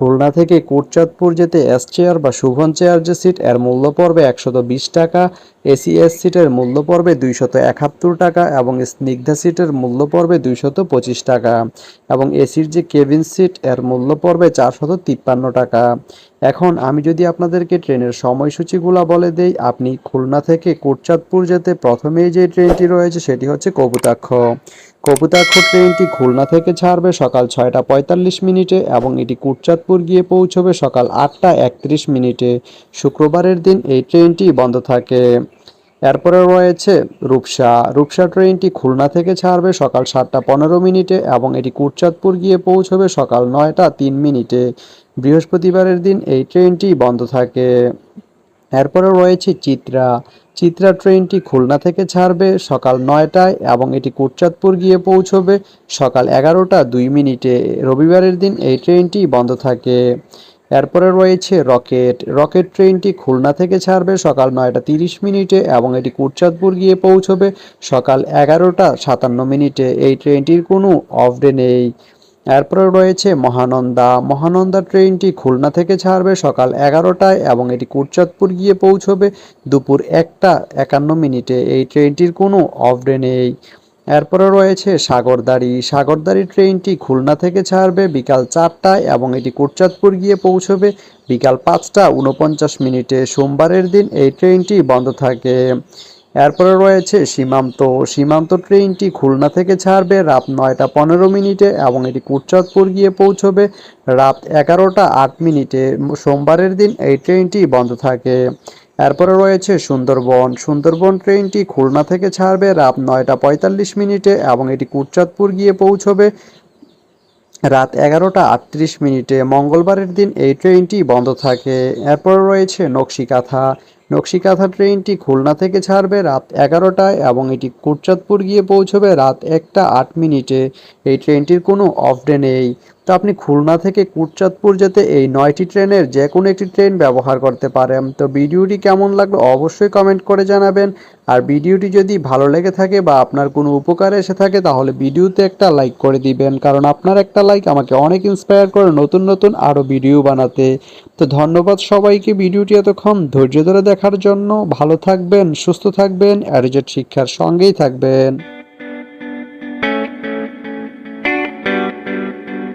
খুলনা থেকে কোটচাঁদপুর যেতে S chair বা শুভন চেয়ার যে সিট এর মূল্য পড়বে একশত বিশ টাকা এসি এস সিটের মূল্য পড়বে দুইশত একাত্তর টাকা এবং স্নিগ্ধা সিটের মূল্য পড়বে দুইশত পঁচিশ টাকা এবং এসির যে কেবিন সিট এর মূল্য পড়বে চারশত তিপ্পান্ন টাকা। এখন আমি যদি আপনাদেরকে ট্রেনের সময়সূচিগুলো বলে দেই, আপনি খুলনা থেকে কোটচাঁদপুর যেতে প্রথমেই যে ট্রেনটি রয়েছে সেটি হচ্ছে কবুতাক্ষ। কপুতাক্ষ ট্রেনটি খুলনা থেকে ছাড়বে, সকাল ছয়টা পঁয়তাল্লিশ মিনিটে এবং এটি কুটচাঁদপুর গিয়ে পৌঁছবে সকাল আটটা একত্রিশ মিনিটে। শুক্রবারের দিন এই ট্রেনটি বন্ধ থাকে। এরপরে রয়েছে রূপসা। রূপসা ট্রেনটি খুলনা থেকে ছাড়বে সকাল সাতটা পনেরো মিনিটে এবং এটি কুটচাঁদপুর গিয়ে পৌঁছবে সকাল নয়টা তিন মিনিটে। বৃহস্পতিবারের দিন এই ট্রেনটি বন্ধ থাকে। এরপরে রয়েছে চিত্রা। চিত্রা ট্রেনটি খুলনা থেকে ছাড়বে সকাল নয়টায় এবং এটি কুটচাঁদপুর গিয়ে পৌঁছবে সকাল এগারোটা দুই মিনিটে। রবিবারের দিন এই ট্রেনটি বন্ধ থাকে। এরপরে রয়েছে রকেট। রকেট ট্রেনটি খুলনা থেকে ছাড়বে সকাল নয়টা তিরিশ মিনিটে এবং এটি কুটচাঁদপুর গিয়ে পৌঁছবে সকাল এগারোটা সাতান্ন মিনিটে। এই ট্রেনটির কোনো অফ ডে নেই। এরপরে রয়েছে মহানন্দা। মহানন্দা ট্রেনটি খুলনা থেকে ছাড়বে সকাল এগারোটায় এবং এটি কুটচাঁদপুর গিয়ে পৌঁছবে দুপুর একটা একান্ন মিনিটে। এই ট্রেনটির কোনো অফ ডে নেই। এরপরে রয়েছে সাগরদাড়ি। সাগরদাড়ি ট্রেনটি খুলনা থেকে ছাড়বে বিকাল চারটায় এবং এটি কুটচাঁদপুর গিয়ে পৌঁছবে বিকাল পাঁচটা উনপঞ্চাশ মিনিটে। সোমবারের দিন এই ট্রেনটি বন্ধ থাকে। এরপরে রয়েছে সীমান্ত। সীমান্ত ট্রেনটি খুলনা থেকে ছাড়বে রাত নয়টা পনেরো মিনিটে এবং এটি কুটচাঁদপুর গিয়ে পৌঁছবে রাত এগারোটা আট মিনিটে। সোমবারের দিন এই ট্রেনটি বন্ধ থাকে। এরপরে রয়েছে সুন্দরবন। সুন্দরবন ট্রেনটি খুলনা থেকে ছাড়বে রাত নয়টা পঁয়তাল্লিশ মিনিটে এবং এটি কুটচাঁদপুর গিয়ে পৌঁছবে রাত এগারোটা আটত্রিশ মিনিটে। মঙ্গলবারের দিন এই ট্রেনটি বন্ধ থাকে। এরপর রয়েছে নকশিকাথা। নকশিকাথা ট্রেনটি খুলনা থেকে ছাড়বে রাত এগারোটায় এবং এটি কুটচাঁদপুর গিয়ে পৌঁছবে রাত একটা আট মিনিটে। এই ট্রেনটির কোনো অফ ডে নেই। তো আপনি খুলনা থেকে কুটচাঁদপুর যেতে এই নয়টি ট্রেনের যে কোনো একটি ট্রেন ব্যবহার করতে পারেন। তো ভিডিওটি কেমন লাগল অবশ্যই কমেন্ট করে জানাবেন। আর ভিডিওটি যদি ভালো লেগে থাকে বা আপনার কোনো উপকারে এসে থাকে তাহলে ভিডিওতে একটা লাইক করে দিবেন। কারণ আপনার একটা লাইক আমাকে অনেক ইন্সপায়ার করে নতুন নতুন আরও ভিডিও বানাতে। তো ধন্যবাদ সবাইকে। ভিডিওটি এতক্ষণ ধৈর্য ধরে দেখার জন্য ভালো থাকবেন সুস্থ থাকবেন অ্যারিজেট শিক্ষার সঙ্গেই থাকবেন।